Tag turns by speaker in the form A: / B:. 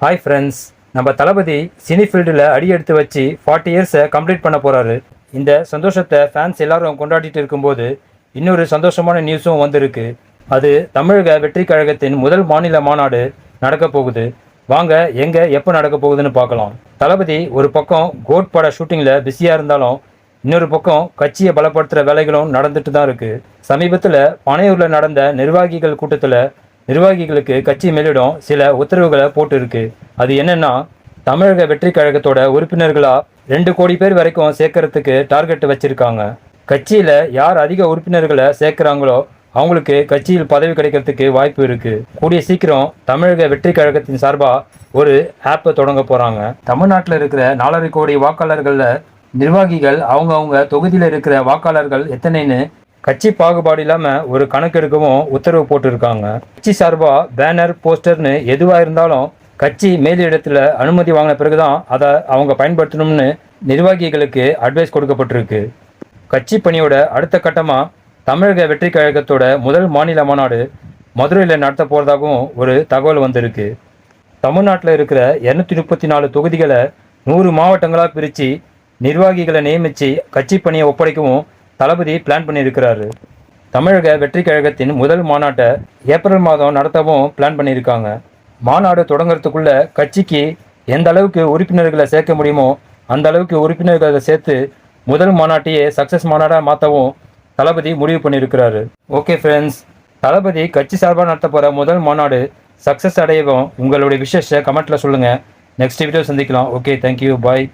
A: Hi friends நம்ம தளபதி cine ஃபீல்டில் அடி எடுத்து வச்சு ஃபார்ட்டி இயர்ஸை கம்ப்ளீட் பண்ண போகிறாரு இந்த சந்தோஷத்தை ஃபேன்ஸ் எல்லாரும் கொண்டாடிட்டு இருக்கும்போது இன்னொரு சந்தோஷமான நியூஸும் வந்திருக்கு. அது தமிழக வெற்றி கழகத்தின் முதல் மாநில மாநாடு நடக்க போகுது. வாங்க எங்கே எப்போ நடக்க போகுதுன்னு பார்க்கலாம். தளபதி ஒரு பக்கம் கோட் பட ஷூட்டிங்கில் பிஸியாக இருந்தாலும் இன்னொரு பக்கம் கட்சியை பலப்படுத்துகிற வேலைகளும் நடந்துட்டு தான் இருக்குது சமீபத்தில் பனையூரில் நடந்த நிர்வாகிகள் கூட்டத்தில் நிர்வாகிகளுக்கு கட்சி மேலிடம் சில உத்தரவுகளை போட்டு இருக்கு அது என்னன்னா தமிழக வெற்றி கழகத்தோட உறுப்பினர்களா ரெண்டு கோடி பேர் வரைக்கும் சேர்க்கறதுக்கு டார்கெட் வச்சிருக்காங்க. கட்சியில யார் அதிக உறுப்பினர்களை சேர்க்குறாங்களோ அவங்களுக்கு கட்சியில் பதவி கிடைக்கிறதுக்கு வாய்ப்பு இருக்கு. கூடிய சீக்கிரம் தமிழக வெற்றி கழகத்தின் சார்பா ஒரு ஆப்பை தொடங்க போறாங்க. தமிழ்நாட்டில் இருக்கிற நாலரை கோடி வாக்காளர்களில் நிர்வாகிகள் அவங்கவுங்க தொகுதியில் இருக்கிற வாக்காளர்கள் எத்தனைன்னு கட்சி பாகுபாடு இல்லாம ஒரு கணக்கு எடுக்கவும் உத்தரவு போட்டிருக்காங்க. கட்சி சார்பா பேனர் போஸ்டர்னு எதுவா இருந்தாலும் கட்சி மேலிடத்துல அனுமதி வாங்கின பிறகுதான் அதை அவங்க பயன்படுத்தணும்னு நிர்வாகிகளுக்கு அட்வைஸ் கொடுக்கப்பட்டிருக்கு. கட்சி பணியோட அடுத்த கட்டமா தமிழக வெற்றி கழகத்தோட முதல் மாநில மாநாடு மதுரையில் நடத்த போறதாகவும் ஒரு தகவல் வந்திருக்கு. தமிழ்நாட்டில் இருக்கிற இரநூத்தி முப்பத்தி நாலு தொகுதிகளை நூறு மாவட்டங்களாக பிரித்து நிர்வாகிகளை நியமித்து கட்சி பணியை ஒப்படைக்கவும் தளபதி பிளான் பண்ணியிருக்கிறாரு. தமிழக வெற்றி கழகத்தின் முதல் மாநாட்டை ஏப்ரல் மாதம் நடத்தவும் பிளான் பண்ணியிருக்காங்க. மாநாடு தொடங்குறதுக்குள்ள கட்சிக்கு எந்த அளவுக்கு உறுப்பினர்களை சேர்க்க முடியுமோ அந்த அளவுக்கு உறுப்பினர்களை சேர்த்து முதல் மாநாட்டையே சக்ஸஸ் மாநாடாக மாற்றவும் தளபதி முடிவு பண்ணியிருக்கிறாரு. ஓகே ஃப்ரெண்ட்ஸ் தளபதி கட்சி சார்பாக நடத்த போகிற முதல் மாநாடு சக்ஸஸ் அடையவும் உங்களுடைய விஷயத்தை கமெண்ட்டில் சொல்லுங்கள் நெக்ஸ்ட் வீடியோ சந்திக்கலாம். Okay thank you bye